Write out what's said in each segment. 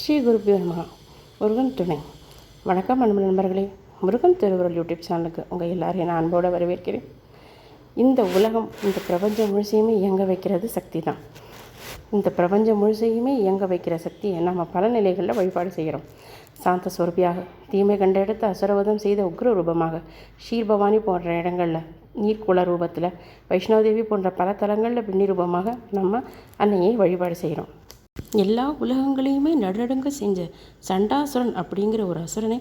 ஸ்ரீ குரு நமகா முருகன் துணை. வணக்கம் அன்பு நண்பர்களே. முருகன் திருவுருள் யூடியூப் சேனலுக்கு உங்கள் எல்லாரையும் நான் அன்போடு வரவேற்கிறேன். இந்த உலகம் இந்த பிரபஞ்சம் முழுசையுமே இயங்க வைக்கிறது சக்தி தான் இந்த பிரபஞ்சம் முழுசையுமே இயங்க வைக்கிற சக்தியை நம்ம பல நிலைகளில் வழிபாடு செய்கிறோம். சாந்த சுரபியாக தீமை கண்டெடுத்து அசுரவதம் செய்த உக்ர ரூபமாக ஷீர்பவானி போன்ற இடங்களில் நீர்க்குள ரூபத்தில் வைஷ்ணவதேவி போன்ற பல தலங்களில் பின்னி ரூபமாக நம்ம அன்னையை வழிபாடு செய்கிறோம். எல்லா உலகங்களையுமே நடுநடுங்க செஞ்ச சண்டாசுரன் அப்படிங்கிற ஒரு அசுரனை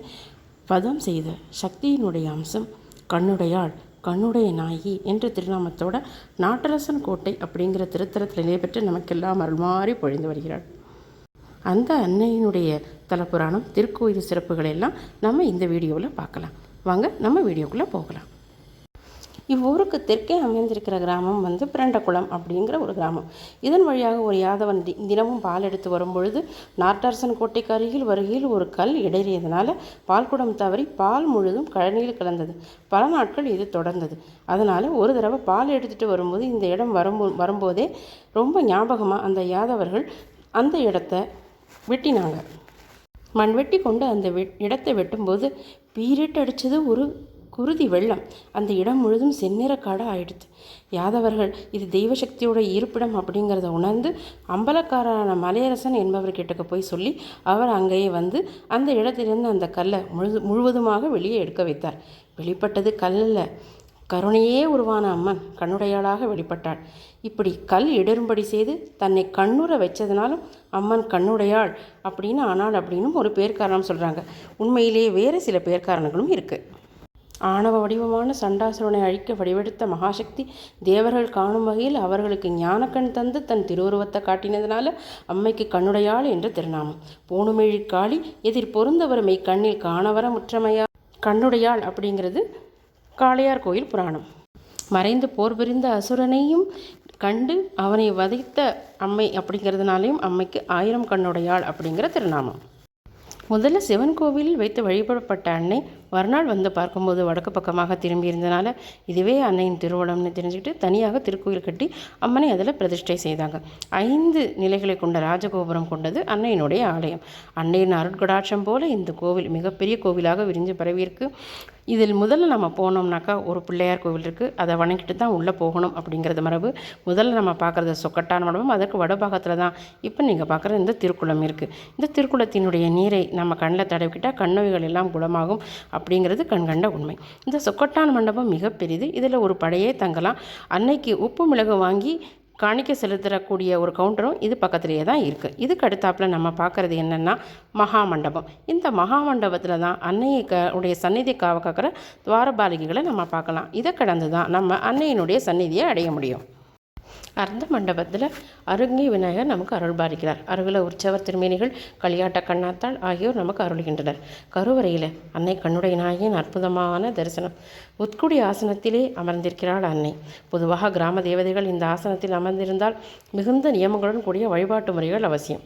வதம் செய்த சக்தியினுடைய அம்சம் கண்ணுடையாள் கண்ணுடைய நாயி என்ற திருநாமத்தோட நாட்டரசன் கோட்டை அப்படிங்கிற திருத்தலத்தில் நிலை பெற்று நமக்கெல்லாம் அருள்மாறி பொழிந்து வருகிறாள். அந்த அன்னையினுடைய தலப்புராணம் திருக்கோயில் சிறப்புகள் எல்லாம் நம்ம இந்த வீடியோவில் பார்க்கலாம். வாங்க நம்ம வீடியோக்குள்ளே போகலாம். இவ்வூருக்கு தெற்கே அமைந்திருக்கிற கிராமம் வந்து பிரண்டகுளம் அப்படிங்கிற ஒரு கிராமம். இதன் வழியாக ஒரு யாதவன் தி தினமும் பால் எடுத்து வரும்பொழுது நாட்டரசன் கோட்டைக்கு அருகில் வருகையில் ஒரு கல் இடைறியதனால பால்குடம் தவறி பால் முழுதும் கழனியில் கலந்தது. பல நாட்கள் இது தொடர்ந்தது. அதனால் ஒரு தடவை பால் எடுத்துகிட்டு வரும்போது இந்த இடம் வரும்போ வரும்போதே ரொம்ப ஞாபகமாக அந்த யாதவர்கள் அந்த இடத்த வெட்டினாங்க. மண்வெட்டி கொண்டு அந்த வெ இடத்தை வெட்டும்போது பீரிட்டு அடித்தது ஒரு குருதி வெள்ளம் அந்த இடம் முழுதும் செந்நிற காடாக ஆயிடுது. யாதவர்கள் இது தெய்வசக்தியோட இருப்பிடம் அப்படிங்கிறத உணர்ந்து அம்பலக்காரரான மலையரசன் என்பவர்கிட்ட போய் சொல்லி அவர் அங்கேயே வந்து அந்த இடத்திலிருந்து அந்த கல்லை முழு முழுவதுமாக வெளியே எடுக்க வைத்தார். வெளிப்பட்டது கல்லில் கருணையே உருவான அம்மன் கண்ணுடையாளாக வெளிப்பட்டாள். இப்படி கல் இடரும்படி செய்து தன்னை கண்ணுற வச்சதுனாலும் அம்மன் கண்ணுடையாள் அப்படின்னு ஆனாள் அப்படின்னும் ஒரு பேர்காரணம் சொல்கிறாங்க உண்மையிலேயே வேறு சில பேர்காரணங்களும் இருக்குது ஆணவ வடிவமான சண்டாசுரனை அழிக்க வடிவெடுத்த மகாசக்தி தேவர்கள் காணும் வகையில் அவர்களுக்கு ஞானக்கண் தந்து தன் திருவுருவத்தை காட்டினதனால அம்மைக்கு கண்ணுடையாள் என்று திருநாமம். பூணுமெழி காளி எதிர் பொருந்தவருமை கண்ணில் காணவர முற்றமையா கண்ணுடையாள் அப்படிங்கிறது காளையார் கோயில் புராணம். மறைந்து போர் புரிந்த அசுரனையும் கண்டு அவனை வதைத்த அம்மை அப்படிங்கிறதுனாலையும் அம்மைக்கு ஆயிரம் கண்ணுடையாள் அப்படிங்கிற திருநாமம். முதல்ல சிவன் கோவிலில் வைத்து வழிபடப்பட்ட அன்னை மறுநாள் வந்து பார்க்கும்போது வடக்கு பக்கமாக திரும்பி இருந்தனால இதுவே அன்னையின் திருவோணம்னு தெரிஞ்சுக்கிட்டு தனியாக திருக்கோயில் கட்டி அம்மனை அதில் பிரதிஷ்டை செய்தாங்க. ஐந்து நிலைகளை கொண்ட ராஜகோபுரம் கொண்டது அன்னையினுடைய ஆலயம். அன்னையின் அருட்கடாட்சம் போல இந்த கோவில் மிகப்பெரிய கோவிலாக விரிஞ்சு பரவியிருக்கு இதில் முதல்ல நம்ம போனோம்னாக்கா ஒரு பிள்ளையார் கோவில் இருக்குது அதை வணங்கிட்டு தான் உள்ளே போகணும் அப்படிங்கிறது மரபு. முதல்ல நம்ம பார்க்குறது சொக்கட்டான மண்டபம் அதற்கு வடபாகத்தில் தான் இப்போ நீங்கள் பார்க்குற இந்த திருக்குளம் இருக்குது இந்த திருக்குளத்தினுடைய நீரை நம்ம கண்ணில் தடவிக்கிட்டால் கண்ணோய்கள் எல்லாம் குணமாகும். அப்படிங்கிறது கண்கண்ட உண்மை. இந்த சொக்கட்டான் மண்டபம் மிகப்பெரிது இதில் ஒரு படையே தங்கலாம். அன்னைக்கு உப்பு மிளகு வாங்கி காணிக்க செலுத்தக்கூடிய ஒரு கவுண்டரும் இது பக்கத்துலேயே தான் இருக்குது இதுக்கு அடுத்தாப்பில் நம்ம பார்க்குறது என்னென்னா மகா மண்டபம். இந்த மகா மண்டபத்தில் தான் அன்னையை க உடைய சந்நிதி காவ காக்கிற துவாரபாலிகைகளை நம்ம பார்க்கலாம். இதை கடந்து தான் நம்ம அன்னையினுடைய சந்நிதியை அடைய முடியும். அர்த்த மண்டபத்தில் அருங்கி விநாயகர் நமக்கு அருள் பாதிக்கிறார் அருகில் உற்சவர் திருமேனிகள் களியாட்ட கண்ணாத்தாள் ஆகியோர் நமக்கு அருள்கின்றனர். கருவறையில் அன்னை கண்ணுடைய நாயின் அற்புதமான தரிசனம். உட்குடி ஆசனத்திலே அமர்ந்திருக்கிறாள் அன்னை. பொதுவாக கிராம தேவதைகள் இந்த ஆசனத்தில் அமர்ந்திருந்தால் மிகுந்த நியமங்களுடன் கூடிய வழிபாட்டு முறைகள் அவசியம்.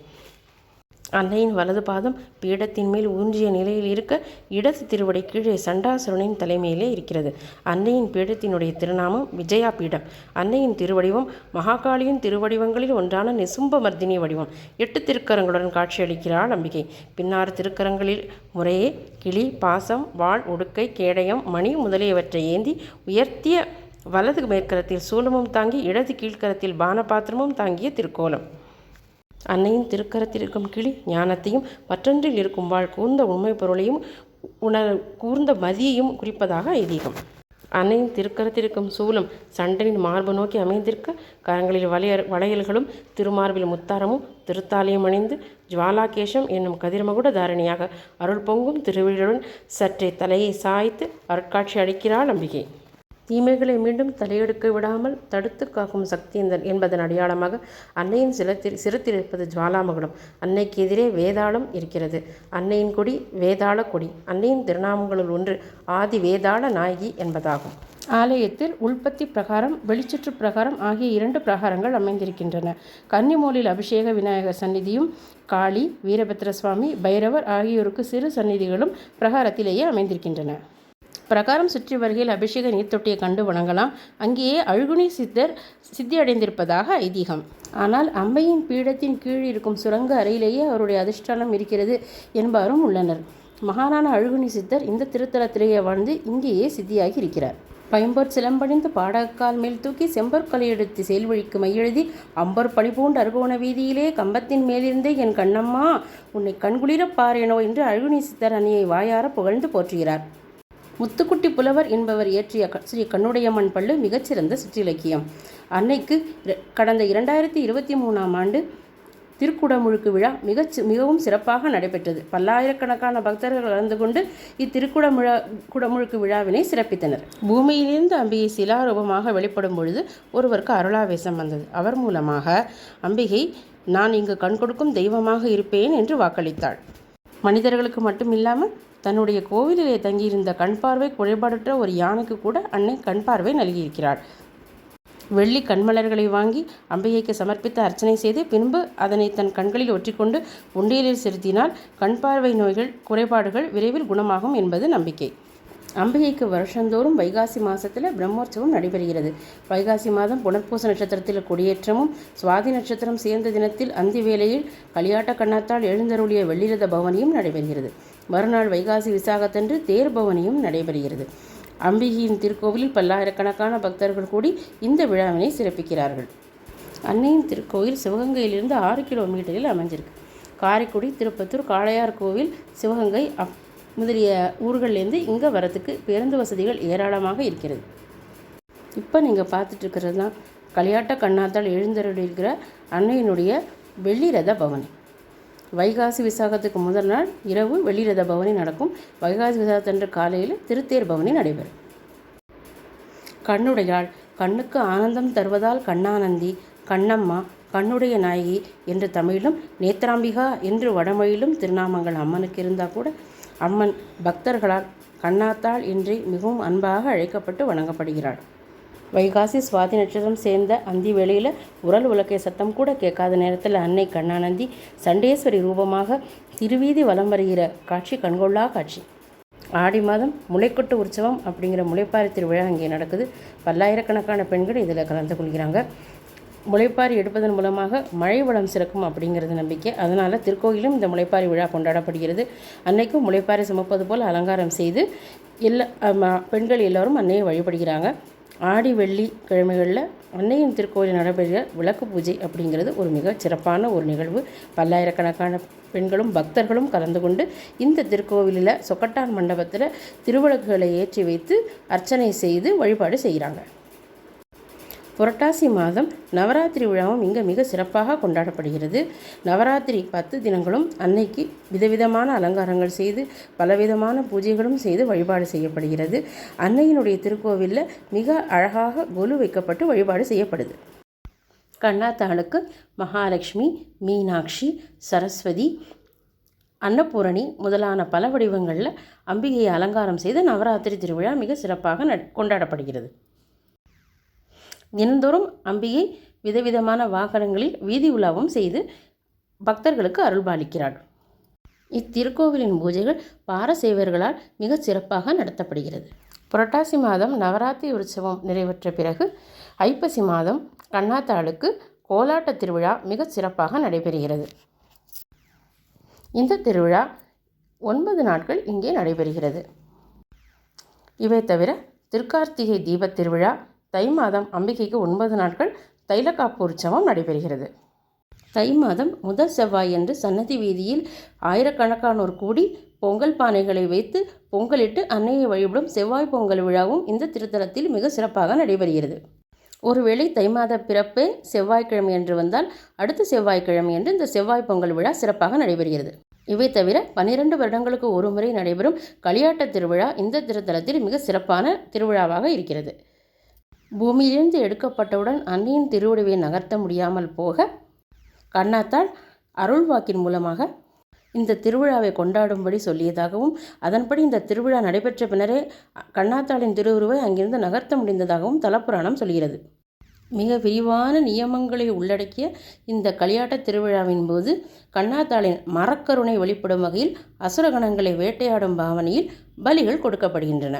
அன்னையின் வலது பாதம் பீடத்தின் மேல் ஊன்றிய நிலையில் இருக்க இடது திருவடை கீழே சண்டாசுரனின் தலைமையிலே இருக்கிறது. அன்னையின் பீடத்தினுடைய திருநாமம் விஜயா பீடம் அன்னையின் திருவடிவம் மகாகாளியின் திருவடிவங்களில் ஒன்றான நிசும்பமர்தினி வடிவம். எட்டு திருக்கரங்களுடன் காட்சியளிக்கிறாள் அம்பிகை. பின்னாறு திருக்கரங்களில் முறையே கிளி பாசம் வாழ் உடுக்கை கேடயம் மணி முதலியவற்றை ஏந்தி உயர்த்திய வலது மேற்கரத்தில் சூலமும் தாங்கி இடது கீழ்கரத்தில் பானபாத்திரமும் தாங்கிய திருக்கோலம். அன்னையின் திருக்கரத்தில் இருக்கும் கிளி ஞானத்தையும் மற்றொன்றில் இருக்கும் வாழ் கூர்ந்த உண்மை பொருளையும் உணர் கூர்ந்த மதியையும் குறிப்பதாக ஐதீகம். அன்னையின் திருக்கரத்தில் இருக்கும் சூலம் சண்டனின் மார்பு நோக்கி அமைந்திருக்க கரங்களில் வளைய வளையல்களும் திருமார்பில் முத்தாரமும் திருத்தாலியும் அணிந்து ஜுவாலாகேஷம் என்னும் கதிர்மகுட தாரணியாக அருள் பொங்கும் திருவிழுடன் சற்றே தலையை சாய்த்து அருட்காட்சி அளிக்கிறாள் அம்பிகை. தீமைகளை மீண்டும் தலையெடுக்க விடாமல் தடுத்து காக்கும் சக்தி என்பதன் அடையாளமாக அன்னையின் சிலத்தில் சிரத்தில் இருப்பது ஜுவாலாமகுடம். அன்னைக்கு எதிரே வேதாளம் இருக்கிறது. அன்னையின் கொடி வேதாள கொடி. அன்னையின் திருநாமங்களுள் ஒன்று ஆதி வேதாள நாயகி என்பதாகும். ஆலயத்தில் உள்பத்தி பிரகாரம் வெளிச்சுற்று பிரகாரம் ஆகிய இரண்டு பிரகாரங்கள் அமைந்திருக்கின்றன. கன்னிமூலில் அபிஷேக விநாயகர் சந்நிதியும் காளி வீரபத்ர சுவாமி பைரவர் ஆகியோருக்கு சிறு சந்நிதிகளும் பிரகாரத்திலேயே அமைந்திருக்கின்றன. பிரகாரம் சுற்றி வருகையில் அபிஷேக நீர்த்தொட்டியை கண்டு வணங்கலாம். அங்கேயே அழுகுனி சித்தர் சித்தி அடைந்திருப்பதாக ஐதீகம். ஆனால் அம்பையின் பீடத்தின் கீழ் இருக்கும் சுரங்க அறையிலேயே அவருடைய அதிர்ஷ்டானம் இருக்கிறது என்பாரும் உள்ளனர். மகானான அழுகுனி சித்தர் இந்த திருத்தலத்திலேயே வாழ்ந்து இங்கேயே சித்தியாகி இருக்கிறார். பைம்பொற் சிலம்பணிந்து பாடக்கால் மேல் தூக்கி செம்பற்கொலை எடுத்து செயல்வழிக்கு மையெழுதி அம்பர் பணிபூண்டு அருகோண வீதியிலே கம்பத்தின் மேலிருந்தே என் கண்ணம்மா உன்னை கண்குளிரப் பாரேனோ என்று அழுகுனி சித்தர் அணியை வாயார புகழ்ந்து போற்றுகிறார். முத்துக்குட்டி புலவர் என்பவர் இயற்றிய ஸ்ரீ கண்ணுடையம்மன் பள்ளு மிகச்சிறந்த சிற்றிலக்கியம். அன்னைக்கு கடந்த இரண்டாயிரத்தி இருபத்தி மூணாம் ஆண்டு திருக்குடமுழுக்கு விழா மிகச் மிகவும் சிறப்பாக நடைபெற்றது. பல்லாயிரக்கணக்கான பக்தர்கள் கலந்து கொண்டு இத்திருக்குடமுழா குடமுழுக்கு விழாவினை சிறப்பித்தனர். பூமியிலிருந்து அம்பிகை சிலாரூபமாக வெளிப்படும் பொழுது ஒருவருக்கு அருளாவேசம் வந்தது. அவர் மூலமாக அம்பிகை நான் இங்கு கண் கொடுக்கும் தெய்வமாக இருப்பேன் என்று வாக்களித்தாள். மனிதர்களுக்கு மட்டும் இல்லாமல் தன்னுடைய கோவிலிலே தங்கியிருந்த கண் பார்வை குறைபாடற்ற ஒரு யானைக்கு கூட அன்னை கண் பார்வை நல்கியிருக்கிறாள். வெள்ளி கண்மலர்களை வாங்கி அம்பையைக்கு சமர்ப்பித்து அர்ச்சனை செய்து பின்பு அதனை தன் கண்களில் ஒற்றிக்கொண்டு உண்டியலில் செலுத்தினால் கண் பார்வை நோய்கள் குறைபாடுகள் விரைவில் குணமாகும் என்பது நம்பிக்கை. அம்பிகைக்கு வருஷந்தோறும் வைகாசி மாதத்தில் பிரம்மோற்சவம் நடைபெறுகிறது. வைகாசி மாதம் புனர்பூச நட்சத்திரத்தில் கொடியேற்றமும் சுவாதி நட்சத்திரம் சேர்ந்த தினத்தில் அந்தி வேளையில் களியாட்ட கண்ணாத்தால் எழுந்தருளிய வெள்ளிரத பவனியும் நடைபெறுகிறது. மறுநாள் வைகாசி விசாகத்தன்று தேர் பவனியும் நடைபெறுகிறது. அம்பிகையின் திருக்கோவிலில் பல்லாயிரக்கணக்கான பக்தர்கள் கூடி இந்த விழாவினை சிறப்பிக்கிறார்கள். அன்னையின் திருக்கோயில் சிவகங்கையிலிருந்து ஆறு கிலோமீட்டரில் அமைஞ்சிருக்கு காரைக்குடி திருப்பத்தூர் காளையார் கோவில் சிவகங்கை அப் முதலிய ஊர்கள்லேருந்து இங்கே வரத்துக்கு பேருந்து வசதிகள் ஏராளமாக இருக்கிறது. இப்போ நீங்கள் பார்த்துட்ருக்கிறது தான் களியாட்ட கண்ணாத்தால் எழுந்தருளியிருக்கிற அன்னையினுடைய வெள்ளிரத பவனி. வைகாசி விசாகத்துக்கு முதல் நாள் இரவு வெள்ளிரத பவனி நடக்கும். வைகாசி விசாகத்தன்று காலையில் திருத்தேர் பவனி நடைபெறும். கண்ணுடையாள் கண்ணுக்கு ஆனந்தம் தருவதால் கண்ணானந்தி கண்ணம்மா கண்ணுடைய நாயகி என்று தமிழிலும் நேத்ராம்பிகா என்று வடமொழியிலும் திருநாமங்கள் அம்மனுக்கு இருந்தால் கூட அம்மன் பக்தர்களால் கண்ணாத்தாள் இன்றி மிகவும் அன்பாக அழைக்கப்பட்டு வணங்கப்படுகிறாள். வைகாசி சுவாதி நட்சத்திரம் சேர்ந்த அந்தி வேளையில் உரல் உலக்கை சத்தம் கூட கேட்காத நேரத்தில் அன்னை கண்ணானந்தி சண்டேஸ்வரி ரூபமாக திருவீதி வலம் வருகிற காட்சி கண்கொள்ளா காட்சி. ஆடி மாதம் முளைக்கொட்டு உற்சவம் அப்படிங்கிற முளைப்பாறை திருவிழா இங்கே நடக்குது. பல்லாயிரக்கணக்கான பெண்கள் இதில் கலந்து கொள்கிறாங்க. முளைப்பாரி எடுப்பதன் மூலமாக மழை வளம் சிறக்கும் அப்படிங்கிறது நம்பிக்கை. அதனால் திருக்கோயிலும் இந்த முளைப்பாரி விழா கொண்டாடப்படுகிறது. அன்னைக்கும் முளைப்பாரி சுமப்பது போல் அலங்காரம் செய்து எல்லா பெண்கள் எல்லோரும் அன்னையை வழிபடுகிறாங்க. ஆடி வெள்ளி கிழமைகளில் அன்னையின் திருக்கோயில் நடைபெறுகிற விளக்கு பூஜை அப்படிங்கிறது ஒரு மிக சிறப்பான ஒரு நிகழ்வு. பல்லாயிரக்கணக்கான பெண்களும் பக்தர்களும் கலந்து கொண்டு இந்த திருக்கோவிலில் சொக்கட்டான் மண்டபத்தில் திருவிளக்குகளை ஏற்றி வைத்து அர்ச்சனை செய்து வழிபாடு செய்கிறாங்க. புரட்டாசி மாதம் நவராத்திரி விழாவும் இங்கே மிக சிறப்பாக கொண்டாடப்படுகிறது. நவராத்திரி பத்து தினங்களும் அன்னைக்கு விதவிதமான அலங்காரங்கள் செய்து பலவிதமான பூஜைகளும் செய்து வழிபாடு செய்யப்படுகிறது. அன்னையினுடைய திருக்கோவிலில் மிக அழகாக கொலு வைக்கப்பட்டு வழிபாடு செய்யப்படுது. கண்ணாத்தாளுக்கு மகாலட்சுமி மீனாட்சி சரஸ்வதி அன்னபூரணி முதலான பல வடிவங்களில் அம்பிகையை அலங்காரம் செய்து நவராத்திரி திருவிழா மிக சிறப்பாக நட்- கொண்டாடப்படுகிறது. தினந்தோறும் அம்பிகை விதவிதமான வாகனங்களில் வீதி உலாவும் செய்து பக்தர்களுக்கு அருள்பாலிக்கிறாள் இத்திருக்கோவிலின் பூஜைகள் பாரசேவர்களால் மிகச் சிறப்பாக நடத்தப்படுகிறது. புரட்டாசி மாதம் நவராத்திரி உற்சவம் நிறைவேற்ற பிறகு ஐப்பசி மாதம் கண்ணாத்தாளுக்கு கோலாட்ட திருவிழா மிகச் சிறப்பாக நடைபெறுகிறது. இந்த திருவிழா ஒன்பது நாட்கள் இங்கே நடைபெறுகிறது. இவை தவிர திருக்கார்த்திகை தீபத் திருவிழா தை மாதம் அம்பிகைக்கு ஒன்பது நாட்கள் தைலக்காப்பு உற்சவம் நடைபெறுகிறது. தை மாதம் முதல் செவ்வாய் என்று சன்னதி வீதியில் ஆயிரக்கணக்கானோர் கூடி பொங்கல் பானைகளை வைத்து பொங்கலிட்டு அன்னையை வழிபடும் செவ்வாய் பொங்கல் விழாவும் இந்த திருத்தலத்தில் மிக சிறப்பாக நடைபெறுகிறது. ஒருவேளை தை மாத பிறப்பே செவ்வாய்க்கிழமை என்று வந்தால் அடுத்த செவ்வாய்க்கிழமை என்று இந்த செவ்வாய் பொங்கல் விழா சிறப்பாக நடைபெறுகிறது. இவை தவிர பன்னிரண்டு வருடங்களுக்கு ஒரு முறை நடைபெறும் களியாட்ட திருவிழா இந்த திருத்தலத்தில் மிக சிறப்பான திருவிழாவாக இருக்கிறது. பூமியிலிருந்து எடுக்கப்பட்டவுடன் அன்னையின் திருவுடைவை நகர்த்த முடியாமல் போக கண்ணாத்தாள் அருள்வாக்கின் மூலமாக இந்த திருவிழாவை கொண்டாடும்படி சொல்லியதாகவும் அதன்படி இந்த திருவிழா நடைபெற்ற பின்னரே கண்ணாத்தாளின் திருவுருவை அங்கிருந்து நகர்த்த முடிந்ததாகவும் தலப்புராணம் சொல்கிறது. மிக விரிவான நியமங்களை உள்ளடக்கிய இந்த களியாட்ட திருவிழாவின் போது கண்ணாத்தாளின் மரக்கருணை வெளிப்படும் வகையில் அசுரகணங்களை வேட்டையாடும் பாவனையில் பலிகள் கொடுக்கப்படுகின்றன.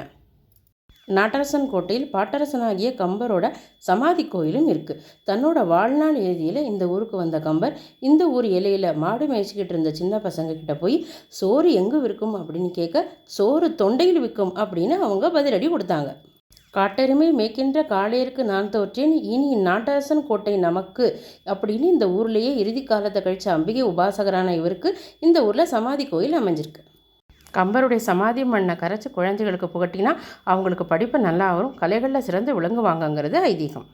நாட்டரசன் கோட்டையில் பாட்டரசனாகிய கம்பரோட சமாதி கோயிலும் இருக்குது தன்னோட வாழ்நாள் இறுதியில் இந்த ஊருக்கு வந்த கம்பர் இந்த ஊர் இலையில் மாடு மேய்ச்சிக்கிட்டு இருந்த சின்ன பசங்க கிட்ட போய் சோறு எங்கே விற்கும்? அப்படின்னு கேட்க சோறு தொண்டையில் விற்கும் அப்படின்னு அவங்க பதிலடி கொடுத்தாங்க. காட்டெருமை மேய்க்கின்ற காளையருக்கு நான் தோற்றேன். இனி நாட்டரசன் கோட்டை நமக்கு அப்படின்னு இந்த ஊர்லேயே இறுதி காலத்தை கழிச்ச அம்பிகை உபாசகரான இவருக்கு இந்த ஊரில் சமாதி கோயில் அமைஞ்சிருக்கு. கம்பருடைய சமாதி மண்ணை கரைச்சி குழந்தைகளுக்கு புகட்டினா அவங்களுக்கு படிப்பு நல்லா வரும் கலைகளில் சிறந்து விளங்குவாங்கங்கிறது ஐதீகம்.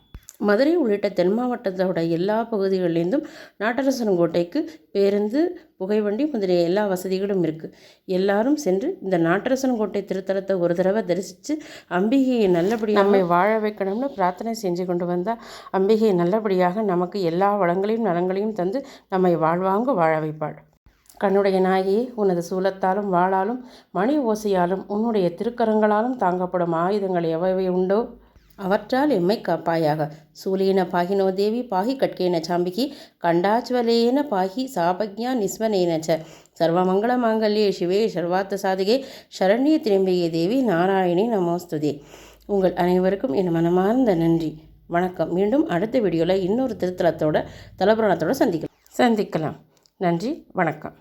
மதுரை உள்ளிட்ட தென் மாவட்டத்தோட எல்லா பகுதிகளிலிருந்தும் நாட்டரசன் கோட்டைக்கு பேருந்து புகைவண்டி முதலிய எல்லா வசதிகளும் இருக்குது எல்லாரும் சென்று இந்த நாட்டரசன் கோட்டை திருத்தலத்தை ஒரு தடவை தரிசித்து அம்பிகையை நல்லபடியாக நம்மை வாழ வைக்கணும்னு பிரார்த்தனை செஞ்சு கொண்டு வந்தால் அம்பிகை நல்லபடியாக நமக்கு எல்லா வளங்களையும் நலங்களையும் தந்து நம்மை வாழ்வாங்க வாழ வைப்பாள். கண்ணுடைய நாயே உனது சூலத்தாலும் வாளாலும் மணி ஓசையாலும் உன்னுடைய திருக்கரங்களாலும் தாங்கப்படும் ஆயுதங்கள் எவை உண்டோ? அவற்றால் எம்மை காப்பாயாக. சூலேன பாகினோ தேவி பாகி கட்கேன சாம்பிகி கண்டாச்வலேன பாகி சாபக்ஞா நிஸ்வனேன ச சர்வமங்கள மாங்கல்யே சிவே சர்வார்த்த சாதிகே சரண்ய திரும்பிய தேவி நாராயணி நமோஸ்துதே. உங்கள் அனைவருக்கும் என் மனமார்ந்த நன்றி. வணக்கம். மீண்டும் அடுத்த வீடியோவில் இன்னொரு திருத்தலத்தோட தலபுராணத்தோட சந்திக்கலாம். சந்திக்கலாம். நன்றி. வணக்கம்.